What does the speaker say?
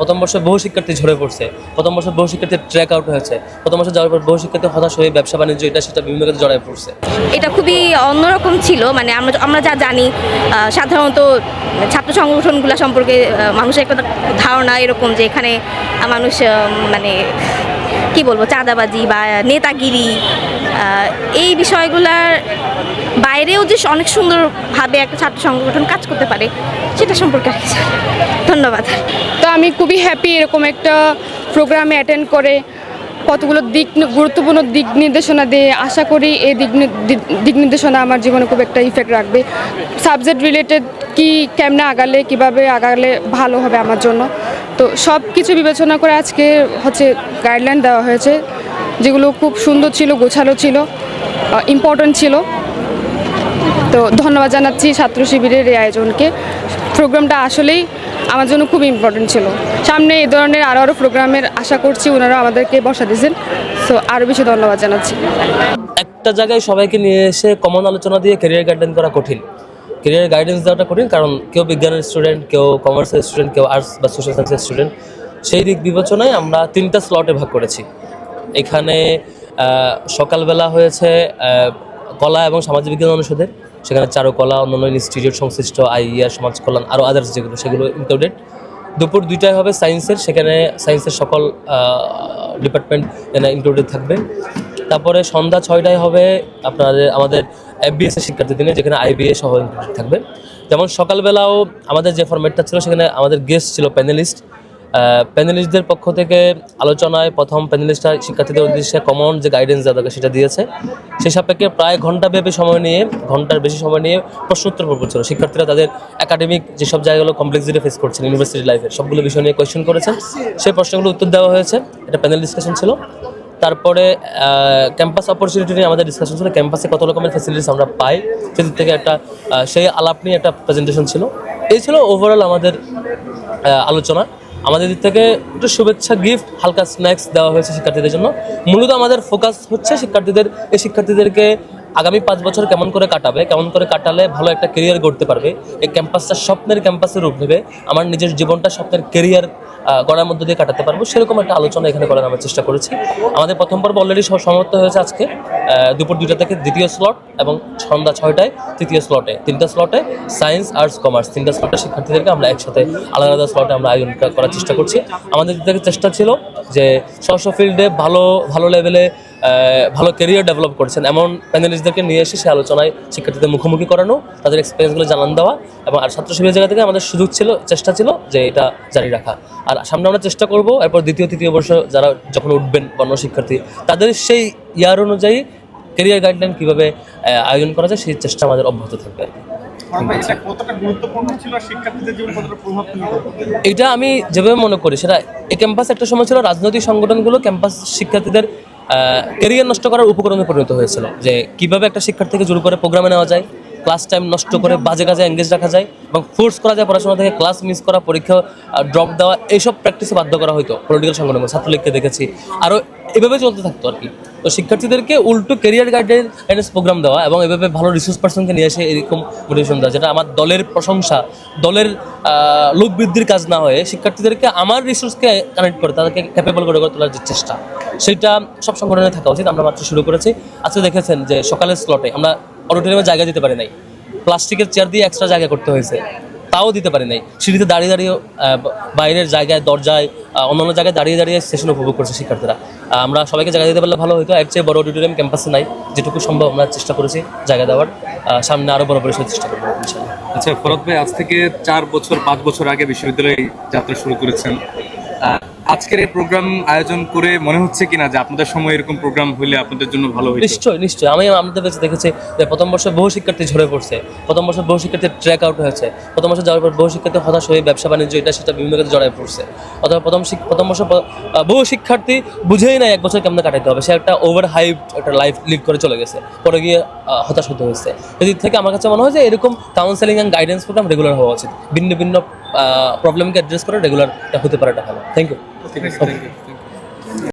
প্রথম বর্ষে বহু শিক্ষার্থী ঝরে পড়ছে, প্রথম বর্ষে বহু শিক্ষার্থী ট্র্যাক আউট হয়েছে, প্রথম বর্ষে যাওয়ার পর বহু শিক্ষার্থী হতাশ হয়ে ব্যবসা বাণিজ্য, এটা সেটা বিভিন্ন ক্ষেত্রে জড়ায় পড়ছে। এটা খুবই অন্যরকম ছিল মানে আমরা আমরা যা জানি সাধারণত ছাত্র সংগঠনগুলো সম্পর্কে মানুষের একটা ধারণা এরকম যে এখানে মানুষ মানে কি বলব, চাঁদাবাজি বা নেতাগিরি এই বিষয়গুলার বাইরেও যে অনেক সুন্দরভাবে একটা ছাত্র সংগঠন কাজ করতে পারে, সেটা সম্পর্কে আর। ধন্যবাদ। তো আমি খুবই হ্যাপি এরকম একটা প্রোগ্রামে অ্যাটেন্ড করে, কতগুলো দিক গুরুত্বপূর্ণ দিক নির্দেশনা দিয়ে আশা করি এই দিক দিক নির্দেশনা আমার জীবনে খুব একটা ইফেক্ট রাখবে। সাবজেক্ট রিলেটেড কি কেমনে আগালে, কীভাবে আগালে ভালো হবে আমার জন্য। তো সব কিছু বিবেচনা করে আজকে হচ্ছে গাইডলাইন দেওয়া হয়েছে, যেগুলো খুব সুন্দর ছিল, গোছালো ছিল ইম্পর্ট্যান্ট ছিল। তো ধন্যবাদ জানাচ্ছি ছাত্র শিবিরের এই আয়োজনকে। প্রোগ্রামটা আসলেই আমার জন্য খুব ইম্পর্টেন্ট ছিল। সামনে এই ধরনের আরও আরও প্রোগ্রামের আশা করছি ওনারা আমাদেরকে বসা দিয়েছেন। সো আরও বেশি ধন্যবাদ জানাচ্ছি। একটা জায়গায় সবাইকে নিয়ে এসে কমন আলোচনা দিয়ে ক্যারিয়ার গাইডেন্স করা কঠিন। ক্যারিয়ার গাইডেন্স দেওয়াটা কঠিন কারণ কেউ বিজ্ঞানের স্টুডেন্ট কেউ কমার্সের স্টুডেন্ট কেউ আর্টস বা সোশ্যাল সায়েন্সের স্টুডেন্ট সেই দিক বিবেচনায় আমরা তিনটা স্লটে ভাগ করেছি। এখানে সকালবেলা হয়েছে কলা এবং সামাজিক বিজ্ঞান অনুষদের। সেখানে চারুকলা, অন্যান্য ইনস্টিটিউট, সংশ্লিষ্ট আইইআর সমাজ কল্যাণ আরও আদার্স যেগুলো, সেগুলো ইনক্লুডেড দুপুর দুইটায় হবে সায়েন্সের সেখানে সায়েন্সের সকল ডিপার্টমেন্ট এখানে ইনক্লুডেড থাকবে। তারপরে সন্ধ্যা ছয়টায় হবে আপনাদের, আমাদের এফবিএস এর শিক্ষার্থী দিনে, যেখানে আইবিএ সহ included থাকবে। যেমন সকালবেলাও আমাদের যে ফরম্যাটটা ছিল, সেখানে আমাদের গেস্ট ছিল প্যানেলিস্ট প্যানেলিস্টদের পক্ষ থেকে আলোচনায় প্রথম প্যানেলিস্টরা শিক্ষার্থীদের উদ্দেশ্যে কমন যে গাইডেন্স দেওয়া দরকার সেটা দিয়েছে। সেই সাপেক্ষে প্রায় ঘন্টাব্যাপী সময় নিয়ে, ঘণ্টার বেশি সময় নিয়ে প্রশ্নোত্তর পর্ব ছিল শিক্ষার্থীরা তাদের একাডেমিক যেসব জায়গাগুলো কমপ্লেক্সিটি ফেস করছেন ইউনিভার্সিটি লাইফের সবগুলো বিষয় নিয়ে কোয়েশ্চেন করেছেন। সেই প্রশ্নগুলো উত্তর দেওয়া হয়েছে। এটা প্যানেল ডিসকাশন ছিল। তারপরে ক্যাম্পাস অপরচুনিটি নিয়ে আমাদের ডিসকাশন ছিল। ক্যাম্পাসে কত রকমের ফ্যাসিলিটিস আমরা পাই, সেদিক থেকে একটা সেই আলাপ নিয়ে একটা প্রেজেন্টেশন ছিল। এই ছিল ওভারঅল আমাদের আলোচনা। আমাদের দিক থেকে একটু শুভেচ্ছা গিফট হালকা স্ন্যাক্স দেওয়া হয়েছে শিক্ষার্থীদের জন্য। মূলত আমাদের ফোকাস হচ্ছে শিক্ষার্থীদের, এই শিক্ষার্থীদেরকে আগামী পাঁচ বছর কেমন করে কাটাবে, কেমন করে কাটালে ভালো একটা কেরিয়ার গড়তে পারবে, এই ক্যাম্পাসটা স্বপ্নের ক্যাম্পাসের রূপ নেবে, আমার নিজের জীবনটা স্বপ্নের কেরিয়ার গড়ার মধ্যে দিয়ে কাটাতে পারব। সেরকম একটা আলোচনা এখানে করার আমরা চেষ্টা করেছি। আমাদের প্রথম পর্ব অলরেডি সমাপ্ত হয়েছে আজকে। দুপুর দুইটা থেকে দ্বিতীয় স্লট এবং সন্ধ্যা ছয়টায় তৃতীয় স্লটে তিনটা স্লটে সায়েন্স আর্টস কমার্স তিনটা স্লটে শিক্ষার্থীদেরকে আমরা একসাথে আলাদা আলাদা স্লটে আমরা আয়োজন করার চেষ্টা করছি। আমাদের চেষ্টা ছিল যে স্ব ফিল্ডে ভালো ভালো লেভেলে ভালো কেরিয়ার ডেভেলপ করছেন। এমন প্যানেলিস্টদেরকে নিয়ে এসে সে আলোচনায় শিক্ষার্থীদের মুখোমুখি করানো তাদের এক্সপিরিয়েন্সগুলো জানান দেওয়া এবং আর ছাত্র শিবিরের জায়গা থেকে আমাদের সুযোগ ছিল চেষ্টা ছিল যে এটা জারি রাখা। আর সামনে আমরা চেষ্টা করব এরপর দ্বিতীয় তৃতীয় বর্ষ যারা যখন উঠবেন বর্ণ শিক্ষার্থী তাদের সেই ইয়ার অনুযায়ী কেরিয়ার গাইডলাইন কীভাবে আয়োজন করা যায় সেই চেষ্টা আমাদের অব্যাহত থাকবে। আর কি। ফেলবে এটা আমি যেভাবে মনে করি সেটা এই ক্যাম্পাস একটা সময় ছিল রাজনৈতিক সংগঠনগুলো ক্যাম্পাস শিক্ষার্থীদের কেরিয়ার নষ্ট করার উপকরণে পরিণত হয়েছিল যে কীভাবে একটা শিক্ষার্থীকে জোর করে প্রোগ্রামে নেওয়া যায় ক্লাস টাইম নষ্ট করে বাজে কাজে এঙ্গেজ রাখা যায় এবং ফোর্স করা যায় পড়াশোনা থেকে ক্লাস মিস করা, পরীক্ষা ড্রপ দেওয়া, এইসব প্র্যাকটিসে বাধ্য করা হতো পলিটিক্যাল সংগঠন, ছাত্রলীগকে দেখেছি। আরও এভাবে চলতে থাকতো আর কি। তো শিক্ষার্থীদেরকে উল্টো কেরিয়ার গাইডেন্স প্রোগ্রাম দেওয়া এবং এভাবে ভালো রিসোর্স পার্সনকে নিয়ে এসে এরকম মোটিভেশন দেওয়া, যেটা আমার দলের প্রশংসা, দলের লোক বৃদ্ধির কাজ না হয়ে শিক্ষার্থীদেরকে আমার রিসোর্সকে কানেক্ট করে, তাদেরকে ক্যাপেবল করে গড়ে তোলার যে চেষ্টা, সেটা সব সংগঠনে থাকা উচিত। আমরা মাত্র শুরু করেছি। আজকে দেখেছেন যে সকালের স্লটে আমরা অডিটোরিয়ামে জায়গা দিতে পারি নাই। প্লাস্টিকের চেয়ার দিয়ে এক্সট্রা জায়গা করতে হয়েছে। তাও দিতে পারি নাই। সিঁড়িতে দাঁড়িয়ে দাঁড়িয়ে বাইরের জায়গায়, দরজায় অন্যান্য জায়গায় দাঁড়িয়ে দাঁড়িয়ে সেশন উপভোগ করছে শিক্ষার্থীরা। আমরা সবাইকে জায়গা দিতে পারলে ভালো হতো। এর চেয়ে বড় অডিটোরিয়াম ক্যাম্পাসে নাই। যেটুকু সম্ভব আমরা চেষ্টা করেছি জায়গা দেওয়ার। সামনে আরও বড় পরিসরে চেষ্টা করব আচ্ছা ফরদ ভাই, আজ থেকে চার বছর, পাঁচ বছর আগে বিশ্ববিদ্যালয়ে যাত্রা শুরু করেছেন। আজকের এই প্রোগ্রাম আয়োজন করে মনে হচ্ছে কিনা যে আপনাদের সময় এরকম প্রোগ্রাম হলে আপনাদের জন্য ভালো হতো নিশ্চয়ই নিশ্চয়ই আমি আমাদের কাছে দেখেছি যে প্রথম বর্ষে বহু শিক্ষার্থী ঝরে পড়ছে। প্রথম বর্ষে বহু শিক্ষার্থী ট্র্যাক আউট হয়েছে। প্রথম বর্ষে যাওয়ার পর বহু শিক্ষার্থী হতাশ হয়ে ব্যবসা বাণিজ্য, এটা সেটা বিভিন্ন ক্ষেত্রে জড়ায় পড়ছে। অথবা প্রথম প্রথম বর্ষ বহু শিক্ষার্থী বুঝেই না এক বছর কেমন কাটাতে হবে। সে একটা ওভার হাইপ একটা লাইফ লিড করে চলে গেছে। পরে গিয়ে হতাশ হতে হয়েছে। এদিক থেকে আমার কাছে মনে হয় যে এরকম counselling and guidance programme regular হওয়া উচিত। ভিন্ন ভিন্ন প্রবলেমকে অ্যাড্রেস করে রেগুলার হতে পারে, এটা ভালো। থ্যাংক ইউ ঠিক আছে থ্যাংক ইউ